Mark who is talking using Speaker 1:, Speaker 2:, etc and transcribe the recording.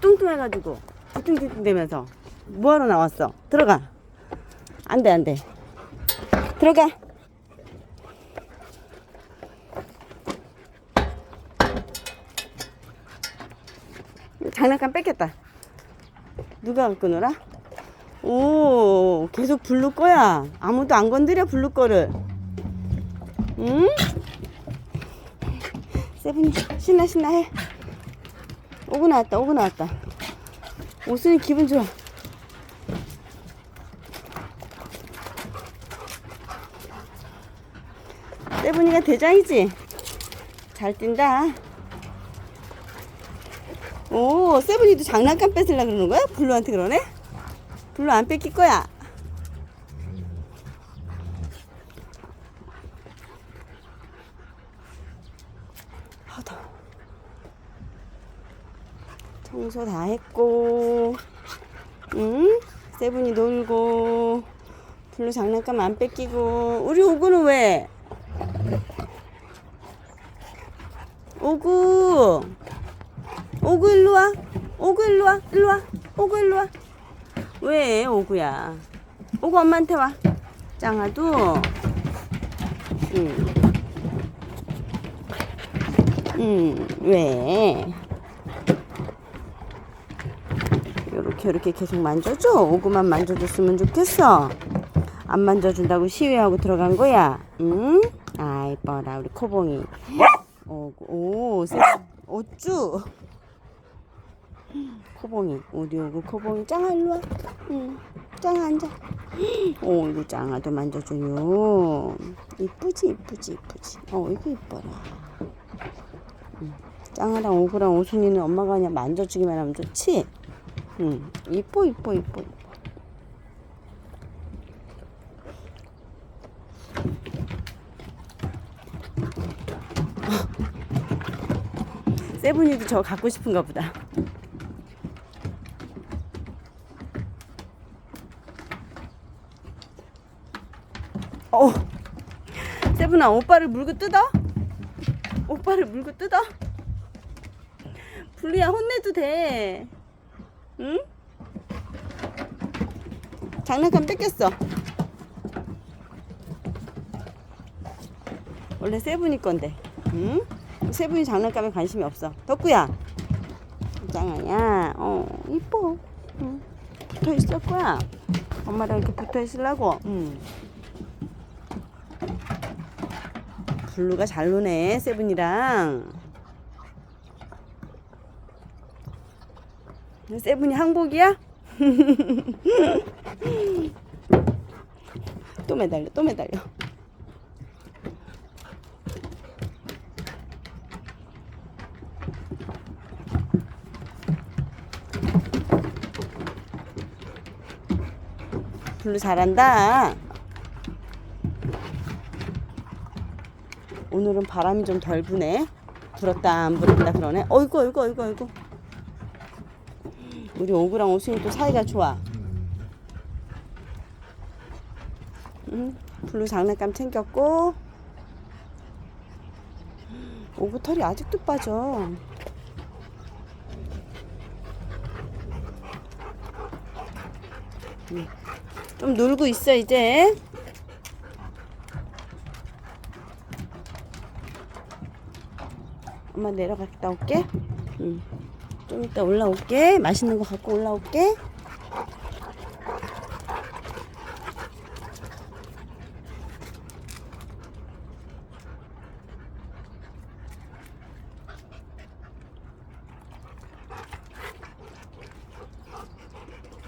Speaker 1: 뚱뚱해가지고 뚱뚱뚱 대면서 뭐하러 나왔어? 들어가. 안 돼, 안 돼. 들어가. 장난감 뺏겼다. 누가 갖고 놀아? 오, 계속 블루 거야. 아무도 안 건드려, 블루 거를. 응? 세븐이 신나 신나 해. 오고 나왔다, 오고 나왔다. 오순이 기분 좋아. 세븐이가 대장이지? 잘 뛴다. 오, 세븐이도 장난감 뺏으려 그러는 거야? 블루한테 그러네? 블루 안 뺏길 거야. 아, 더워. 청소 다 했고, 응? 세븐이 놀고, 블루 장난감 안 뺏기고, 우리 오구는 왜? 오구! 오구 일로 와. 오구 일로 와. 일로 와. 오구 일로 와. 왜 오구야? 오구 엄마한테 와. 짱아도. 응. 응. 왜? 요렇게 요렇게 계속 만져줘. 오구만 만져줬으면 좋겠어. 안 만져준다고 시위하고 들어간 거야. 응? 아 이 뻐라 우리 코봉이. 오구 오 세. 어쭈. 코봉이 우리 오구 코봉이 짱아 일로 와. 응. 짱아 앉아. 오 이거 짱아도 만져줘요. 이쁘지 이쁘지 이쁘지. 어 이거 이뻐라. 응. 짱아랑 오구랑 오순이는 엄마가 그냥 만져주기만 하면 좋지. 응. 이뻐 이뻐 이뻐. 세븐이도 저거 갖고 싶은가 보다. 어, 세븐아, 오빠를 물고 뜯어? 오빠를 물고 뜯어? 블루야, 혼내도 돼. 응? 장난감 뺏겼어. 원래 세븐이 건데. 응? 세븐이 장난감에 관심이 없어. 덕구야. 짱아야. 어, 이뻐. 응. 붙어 있을 거야. 엄마랑 이렇게 붙어 있으려고. 응. 블루가 잘 노네, 세븐이랑. 세븐이 항복이야? 또 매달려, 또 매달려. 블루 잘한다. 오늘은 바람이 좀 덜 부네. 불었다 안 불었다 그러네. 어이구 어이구 어이구 어이구. 우리 오구랑 오순이 또 사이가 좋아. 응, 블루 장난감 챙겼고. 오구 털이 아직도 빠져. 응. 좀 놀고 있어 이제. 엄마 내려갔다 올게. 응. 좀 이따 올라올게. 맛있는 거 갖고 올라올게.